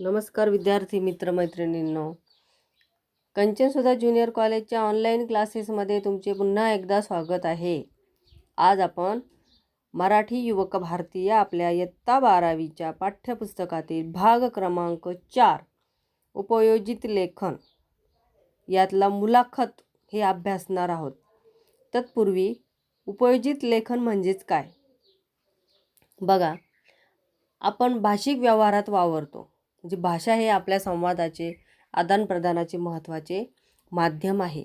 नमस्कार विद्यार्थी मित्र मैत्रिणींनो कंचनसुधा ज्युनियर कॉलेजच्या ऑनलाईन क्लासेसमध्ये तुमचे पुन्हा एकदा स्वागत आहे. आज आपण मराठी युवक भारती या आपल्या इयत्ता बारावीच्या पाठ्यपुस्तकातील भाग क्रमांक चार उपयोजित लेखन यातला मुलाखत हे अभ्यासणार आहोत. तत्पूर्वी उपयोजित लेखन म्हणजेच काय? बघा आपण भाषिक व्यवहारात वावरतो. म्हणजे भाषा हे आपल्या संवादाचे आदानप्रदानाचे महत्त्वाचे माध्यम आहे.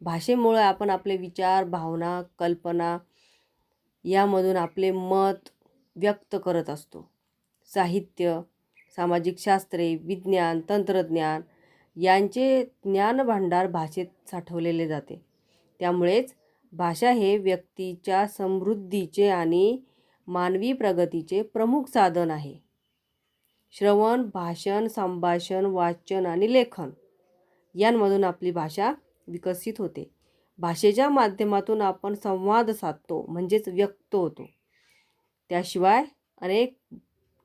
भाषेमुळे आपण आपले विचार भावना कल्पना यामधून आपले मत व्यक्त करत असतो. साहित्य सामाजिक शास्त्रे विज्ञान तंत्रज्ञान यांचे ज्ञानभांडार भाषेत साठवलेले जाते. त्यामुळेच भाषा हे व्यक्तीच्या समृद्धीचे आणि मानवी प्रगतीचे प्रमुख साधन आहे. श्रवण भाषण संभाषण वाचन आणि लेखन यांमधून आपली भाषा विकसित होते. भाषेच्या माध्यमातून आपण संवाद साधतो म्हणजेच व्यक्त होतो. त्याशिवाय अनेक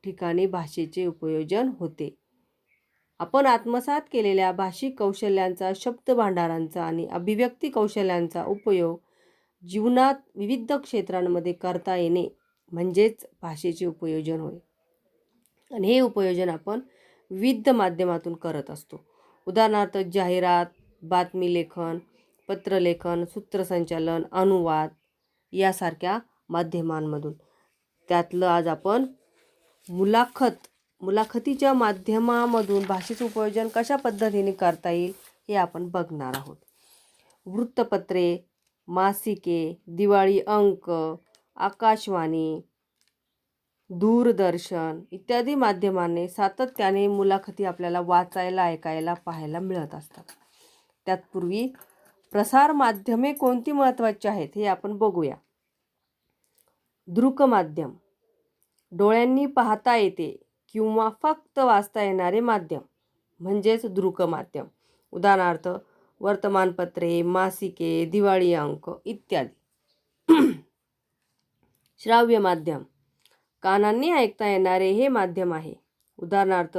ठिकाणी भाषेचे उपयोजन होते. आपण आत्मसात केलेल्या भाषिक कौशल्यांचा शब्द भांडारांचा आणि अभिव्यक्ती कौशल्यांचा उपयोग जीवनात विविध क्षेत्रांमध्ये करता येणे म्हणजेच भाषेचे उपयोजन होय. आणि हे उपयोजन आपण विविध माध्यमातून करत असतो. उदाहरणार्थ जाहिरात बातमी लेखन पत्रलेखन सूत्रसंचालन अनुवाद यासारख्या माध्यमांमधून. त्यातलं आज आपण मुलाखत मुलाखतीच्या माध्यमामधून भाषेचं उपयोजन कशा पद्धतीने करता येईल हे आपण बघणार आहोत. वृत्तपत्रे मासिके दिवाळी अंक आकाशवाणी दूरदर्शन इत्यादी माध्यमाने सातत्याने मुलाखती आपल्याला वाचायला ऐकायला पाहायला मिळत असतात. त्यातपूर्वी प्रसार माध्यमे कोणती महत्त्वाची आहेत हे आपण बघूया. दृकमाध्यम डोळ्यांनी पाहता येते किंवा फक्त वाचता येणारे माध्यम म्हणजेच दृकमाध्यम उदाहरणार्थ वर्तमानपत्रे मासिके दिवाळी अंक इत्यादी. श्राव्य माध्यम कानांनी ऐकता येणारे हे माध्यम आहे. उदाहरणार्थ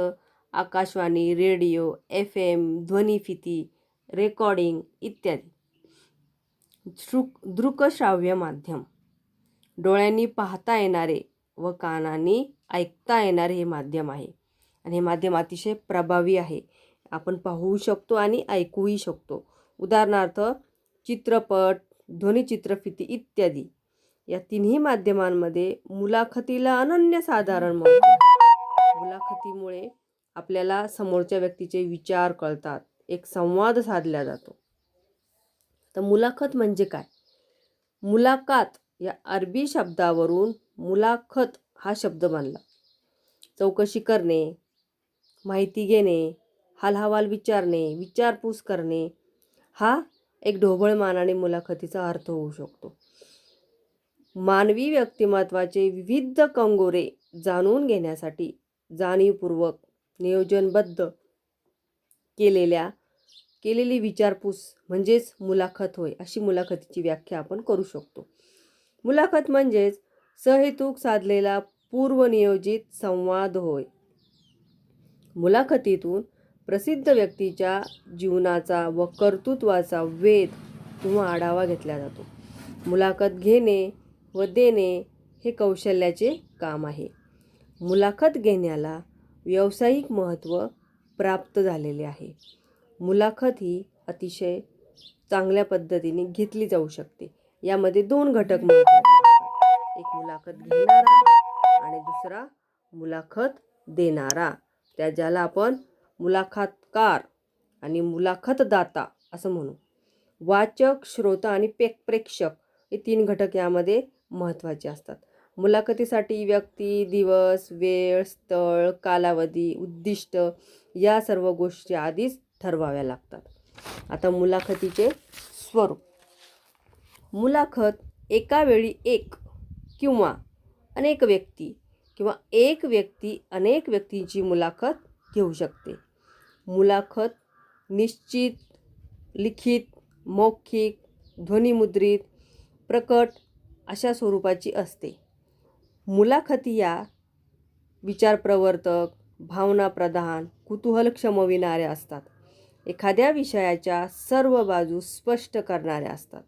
आकाशवाणी रेडिओ एफ एम ध्वनिफिती रेकॉर्डिंग इत्यादी. श्रुक दृकश्राव्य माध्यम. डोळ्यांनी पाहता येणारे व कानांनी ऐकता येणारे हे माध्यम आहे. आणि हे माध्यम अतिशय प्रभावी आहे. आपण पाहू शकतो आणि ऐकूही शकतो. उदाहरणार्थ चित्रपट ध्वनिचित्रफिती इत्यादी. या तिन्ही माध्यमांमध्ये मुलाखतीला अनन्यसाधारण महत्त्व मुलाखतीमुळे आपल्याला समोरच्या व्यक्तीचे विचार कळतात एक संवाद साधला जातो. तर मुलाखत म्हणजे काय? मुलाकात या अरबी शब्दावरून मुलाखत हा शब्द बनला. चौकशी करणे माहिती घेणे हालहवाल विचारणे विचारपूस करणे हा एक ढोबळमानाने मुलाखतीचा अर्थ होऊ शकतो. मानवी व्यक्तिमत्वाचे विविध कंगोरे जाणून घेण्यासाठी जाणीवपूर्वक नियोजनबद्ध केलेल्या केलेली विचारपूस म्हणजेच मुलाखत होय अशी मुलाखतीची व्याख्या आपण करू शकतो. मुलाखत म्हणजेच सहेतूक साधलेला पूर्वनियोजित संवाद होय. मुलाखतीतून प्रसिद्ध व्यक्तीच्या जीवनाचा व कर्तृत्वाचा वेध किंवा आढावा घेतला जातो. मुलाखत घेणे व देणे हे कौशल्याचे काम आहे. मुलाखत घेण्याला व्यावसायिक महत्त्व प्राप्त झालेले आहे. मुलाखत ही अतिशय चांगल्या पद्धतीने घेतली जाऊ शकते. यामध्ये दोन घटक महत्त्वाचे एक मुलाखत घेणारा आणि दुसरा मुलाखत देणारा. त्या ज्याला आपण मुलाखतकार आणि मुलाखतदाता असं म्हणू. वाचक श्रोता आणि पे प्रेक्षक हे तीन घटक यामध्ये महत्त्वाचे असतात. मुलाखतीसाठी व्यक्ती दिवस वेळ स्थळ कालावधी उद्दिष्ट या सर्व गोष्टी आधीच ठरवाव्या लागतात. आता मुलाखतीचे स्वरूप. मुलाखत एका वेळी एक किंवा अनेक व्यक्ती किंवा एक व्यक्ती अनेक व्यक्तींची मुलाखत घेऊ शकते. मुलाखत निश्चित लिखित मौखिक ध्वनिमुद्रित प्रकट अशा स्वरूपाची असते. मुलाखती या विचारप्रवर्तक भावनाप्रधान कुतूहल क्षमविणाऱ्या असतात. एखाद्या विषयाच्या सर्व बाजू स्पष्ट करणाऱ्या असतात.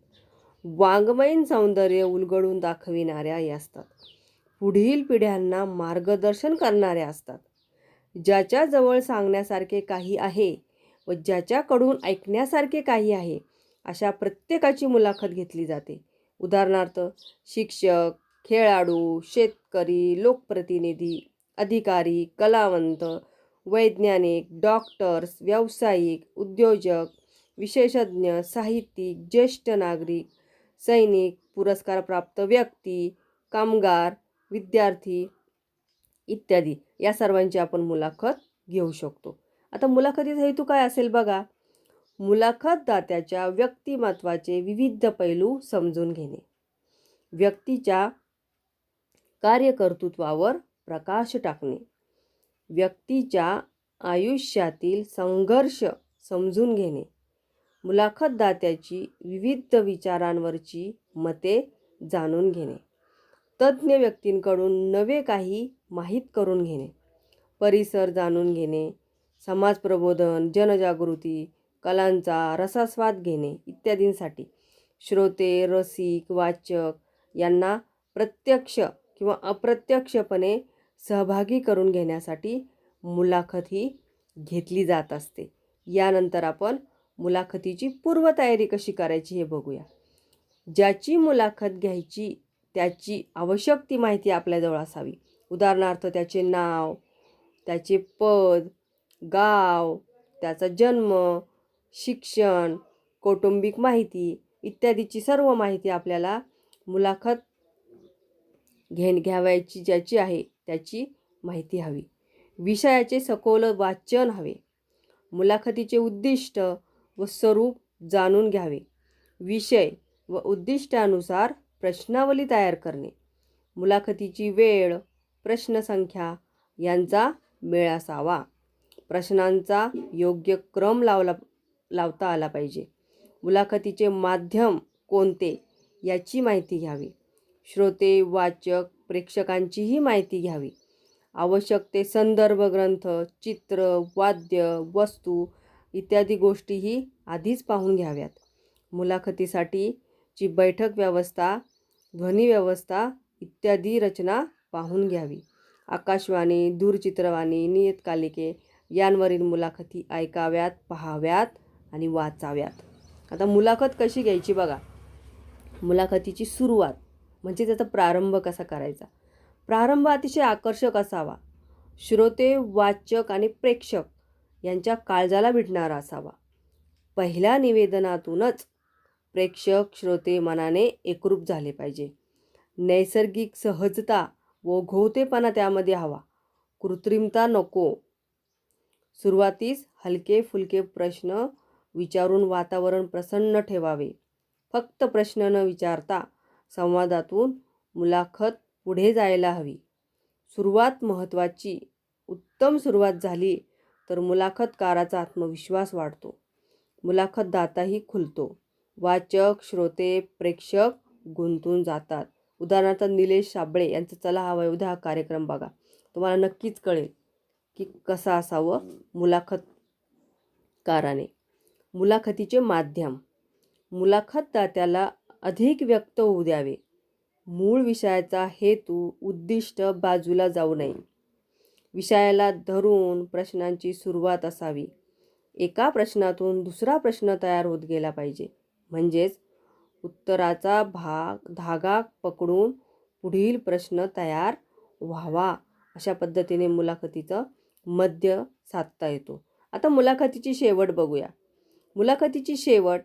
वाङ्मयीन सौंदर्य उलगडून दाखविणाऱ्या या असतात. पुढील पिढ्यांना मार्गदर्शन करणाऱ्या असतात. ज्याच्याजवळ सांगण्यासारखे काही आहे व ज्याच्याकडून ऐकण्यासारखे काही आहे अशा प्रत्येकाची मुलाखत घेतली जाते. उदाहरणार्थ शिक्षक खेळाडू शेतकरी लोकप्रतिनिधी अधिकारी कलावंत वैज्ञानिक डॉक्टर्स व्यावसायिक उद्योजक विशेषज्ञ साहित्यिक ज्येष्ठ नागरिक सैनिक पुरस्कारप्राप्त व्यक्ती कामगार विद्यार्थी इत्यादी. या सर्वांची आपण मुलाखत घेऊ शकतो. आता मुलाखतीचा हेतू काय असेल बघा. मुलाखतदात्याच्या व्यक्तिमत्वाचे विविध पैलू समजून घेणे. व्यक्तीच्या कार्यकर्तृत्वावर प्रकाश टाकणे. व्यक्तीच्या आयुष्यातील संघर्ष समजून घेणे. मुलाखतदात्याची विविध विचारांवरची मते जाणून घेणे. तज्ज्ञ व्यक्तींकडून नवे काही माहीत करून घेणे. परिसर जाणून घेणे. समाज प्रबोधन जनजागृती कलांचा रसास्वाद घेणे इत्यादींसाठी. श्रोते रसिक वाचक यांना प्रत्यक्ष किंवा अप्रत्यक्षपणे सहभागी करून घेण्यासाठी मुलाखत ही घेतली जात असते. यानंतर आपण मुलाखतीची पूर्वतयारी कशी करायची हे बघूया. ज्याची मुलाखत घ्यायची त्याची आवश्यक ती माहिती आपल्याजवळ असावी. उदाहरणार्थ त्याचे नाव त्याचे पद गाव त्याचा जन्म शिक्षण कौटुंबिक माहिती इत्यादीची सर्व माहिती आपल्याला मुलाखत घेण घ्यावायची ज्याची आहे त्याची माहिती हवी. विषयाचे सखोल वाचन हवे. मुलाखतीचे उद्दिष्ट व स्वरूप जाणून घ्यावे. विषय व उद्दिष्टानुसार प्रश्नावली तयार करणे. मुलाखतीची वेळ प्रश्नसंख्या यांचा मेळ असावा प्रश्नांचा योग्य क्रम लावला लावता आला पाहिजे. मुलाखतीचे माध्यम कोणते? याची माहिती घ्यावी. श्रोते वाचक प्रेक्षकांचीही माहिती घ्यावी. आवश्यक ते संदर्भ ग्रंथ चित्र वाद्य वस्तू इत्यादी गोष्टीही आधीच पाहून घ्याव्यात. मुलाखतीसाठी ची बैठक व्यवस्था ध्वनी व्यवस्था इत्यादी रचना पाहून घ्यावी. आकाशवाणी दूरचित्रवाणी नियतकालिके यांवरील मुलाखती ऐकाव्यात पाहाव्यात. आणि वाचाव्यात. आता मुलाखत कशी घ्यायची बघा. मुलाखतीची सुरुवात म्हणजे त्याचा प्रारंभ कसा करायचा? प्रारंभ अतिशय आकर्षक असावा. श्रोते वाचक आणि प्रेक्षक यांच्या काळजाला भिडणारा असावा. पहिल्या निवेदनातूनच प्रेक्षक श्रोते मनाने एकरूप झाले पाहिजे. नैसर्गिक सहजता व घोवतेपणा त्यामध्ये हवा. कृत्रिमता नको. सुरुवातीस हलके फुलके प्रश्न विचारून वातावरण प्रसन्न ठेवावे. फक्त प्रश्न न विचारता संवादातून मुलाखत पुढे जायला हवी. सुरुवात महत्त्वाची. उत्तम सुरुवात झाली तर मुलाखतकाराचा आत्मविश्वास वाढतो. मुलाखतदाताही खुलतो. वाचक श्रोते प्रेक्षक गुंतून जातात. उदाहरणार्थ निलेश साबळे यांचा चला हा वैवध्य हा कार्यक्रम बघा. तुम्हाला नक्कीच कळेल की कसं असावं मुलाखतकाराने. मुलाखतीचे माध्यम. मुलाखतदात्याला अधिक व्यक्त होऊ द्यावे. मूळ विषयाचा हेतू उद्दिष्ट बाजूला जाऊ नये. विषयाला धरून प्रश्नांची सुरुवात असावी. एका प्रश्नातून दुसरा प्रश्न तयार होत गेला पाहिजे. म्हणजेच उत्तराचा भाग धागा पकडून पुढील प्रश्न तयार व्हावा अशा पद्धतीने मुलाखतीचं मध्य साधता येतो. आता मुलाखतीची शेवट बघूया. मुलाखतीची शेवट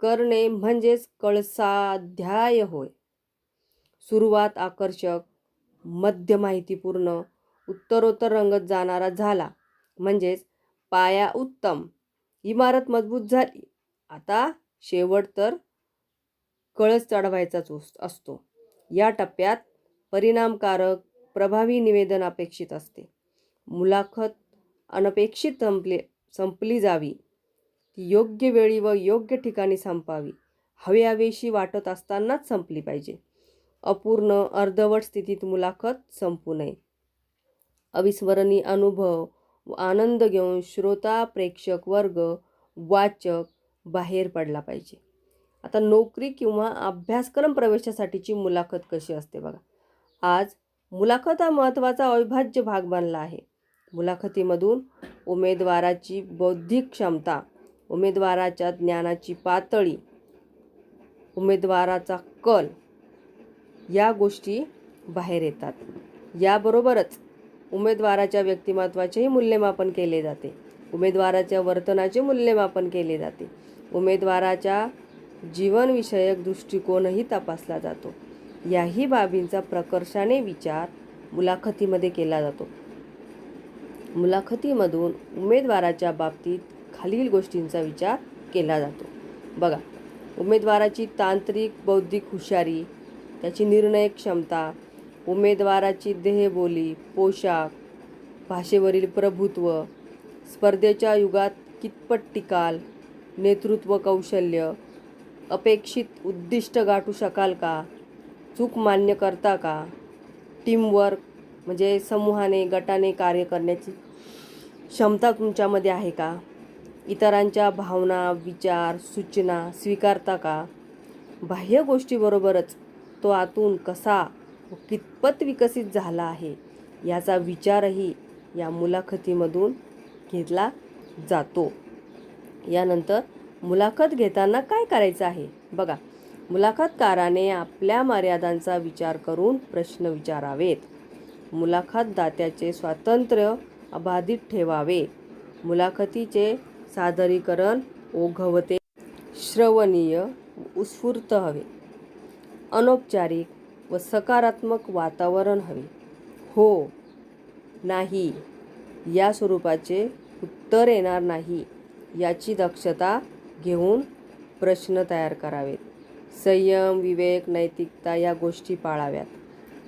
करणे म्हणजेच कळसाध्याय होय. सुरुवात आकर्षक मध्य माहितीपूर्ण उत्तरोत्तर रंगत जाणारा झाला. म्हणजेच पाया उत्तम. इमारत मजबूत झाली. आता शेवट तर कळस चढवायचाच असतो. या टप्प्यात परिणामकारक प्रभावी निवेदन अपेक्षित असते. मुलाखत अनपेक्षित संपले संपली जावी. ती योग्य वेळी व योग्य ठिकाणी संपावी. हव्यावेशी हवेशी वाटत असतानाच संपली पाहिजे. अपूर्ण अर्धवट स्थितीत मुलाखत संपू नये. अविस्मरणीय अनुभव व आनंद घेऊन श्रोता प्रेक्षक वर्ग वाचक बाहेर पडला पाहिजे. आता नोकरी किंवा अभ्यासक्रम प्रवेशासाठीची मुलाखत कशी असते बघा. आज मुलाखत हा महत्त्वाचा अविभाज्य भाग बनला आहे. मुलाखतीमधून उमेदवाराची बौद्धिक क्षमता उमेदवाराच्या ज्ञानाची पातळी उमेदवाराचा कल या गोष्टी बाहेर येतात. याबरोबरच उमेदवाराच्या व्यक्तिमत्वाचेही मूल्यमापन केले जाते. उमेदवाराच्या वर्तनाचे मूल्यमापन केले जाते. उमेदवाराच्या जीवनविषयक दृष्टिकोनही तपासला जातो. याही बाबींचा प्रकर्षाने विचार मुलाखतीमध्ये केला जातो. मुलाखतीमधून उमेदवाराच्या बाबतीत खालील गोष्टींचा विचार केला जातो. बघा उमेदवाराची तांत्रिक बौद्धिक हुशारी त्याची निर्णय क्षमता उमेदवाराची देहबोली पोशाख भाषेवरील प्रभुत्व स्पर्धेच्या युगात कितपत टिकाल नेतृत्व कौशल्य अपेक्षित उद्दिष्ट गाठू शकाल का चूक मान्य करता का टीमवर्क म्हणजे समूहाने गटाने कार्य करण्याची क्षमता तुमच्यामध्ये आहे का? इतरांच्या भावना विचार सूचना स्वीकारता का? बाह्य गोष्टीबरोबरच तो आतून कसा व कितपत विकसित झाला आहे याचा विचारही या मुलाखतीमधून घेतला जातो. यानंतर मुलाखत घेताना काय करायचं आहे? बघा मुलाखतकाराने आपल्या मर्यादांचा विचार करून प्रश्न विचारावेत. मुलाखतदात्याचे स्वातंत्र्य अबाधित ठेवावे. मुलाखतीचे सादरीकरण ओघवते. श्रवणीय उत्स्फूर्त हवे. अनौपचारिक व सकारात्मक वातावरण हवे. हो नाही या स्वरूपाचे उत्तर येणार नाही याची दक्षता घेऊन प्रश्न तयार करावेत. संयम विवेक नैतिकता या गोष्टी पाळाव्यात.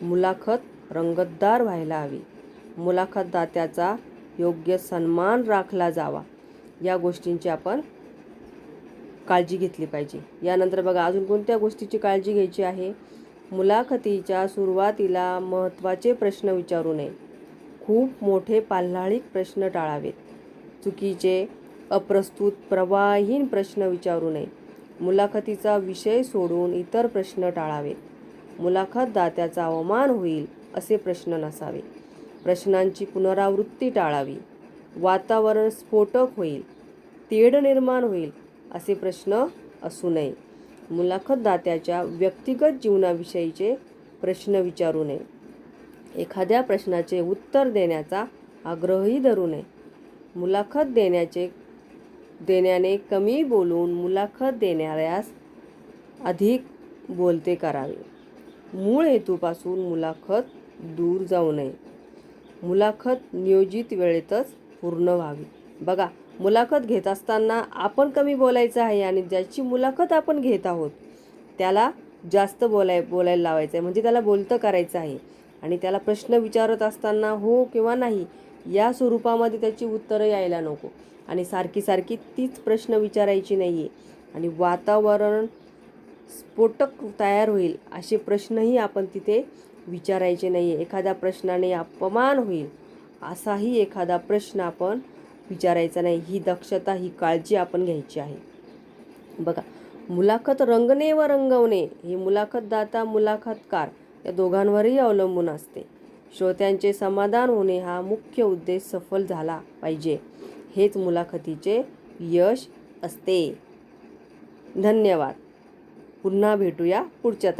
मुलाखत रंगतदार व्हायला हवी. मुलाखतदात्याचा योग्य सन्मान राखला जावा. या गोष्टींची आपण काळजी घेतली पाहिजे. यानंतर बघा अजून कोणत्या गोष्टीची काळजी घ्यायची आहे? मुलाखतीच्या सुरुवातीला महत्त्वाचे प्रश्न विचारू नये. खूप मोठे पाल्हाळिक प्रश्न टाळावेत. चुकीचे अप्रस्तुत प्रवाहीन प्रश्न विचारू नये. मुलाखतीचा विषय सोडून इतर प्रश्न टाळावेत. मुलाखतदात्याचा अवमान होईल असे प्रश्न नसावे. प्रश्नांची पुनरावृत्ती टाळावी. वातावरण स्फोटक होईल तेढ निर्माण होईल असे प्रश्न असू नये. मुलाखतदात्याच्या व्यक्तिगत जीवनाविषयीचे प्रश्न विचारू नये. एखाद्या प्रश्नाचे उत्तर देण्याचा आग्रहही धरू नये. मुलाखत देण्याचे देण्याने कमी बोलून मुलाखत देणाऱ्यास अधिक बोलते करावे. मूळ हेतूपासून मुलाखत दूर जाऊ नये. मुलाखत नियोजित वेळेतच पूर्ण व्हावी. बघा मुलाखत घेत असताना आपण कमी बोलायचं आहे आणि ज्याची मुलाखत आपण घेत आहोत त्याला जास्त बोलाय बोलायला लावायचं आहे म्हणजे त्याला बोलतं करायचं आहे. आणि त्याला प्रश्न विचारत असताना हो किंवा नाही या स्वरूपामध्ये त्याची उत्तरं यायला नको. आणि सारखी सारखी तीच प्रश्न विचारायची नाही आहे आणि वातावरण स्फोटक तयार होईल असे प्रश्नही आपण तिथे विचारायचे नाही आहे एखाद्या प्रश्नाने अपमान होईल. असाही एखादा प्रश्न आपण विचारायचा नाही. ही दक्षता ही काळजी आपण घ्यायची आहे. बघा मुलाखत रंगणे व रंगवणे ही मुलाखतदाता मुलाखतकार या दोघांवरही अवलंबून असते. श्रोत्यांचे समाधान होणे हा मुख्य उद्देश सफल झाला पाहिजे. हेच मुलाखतीचे यश असते. धन्यवाद. पुन्हा भेटूया पुढच्या तास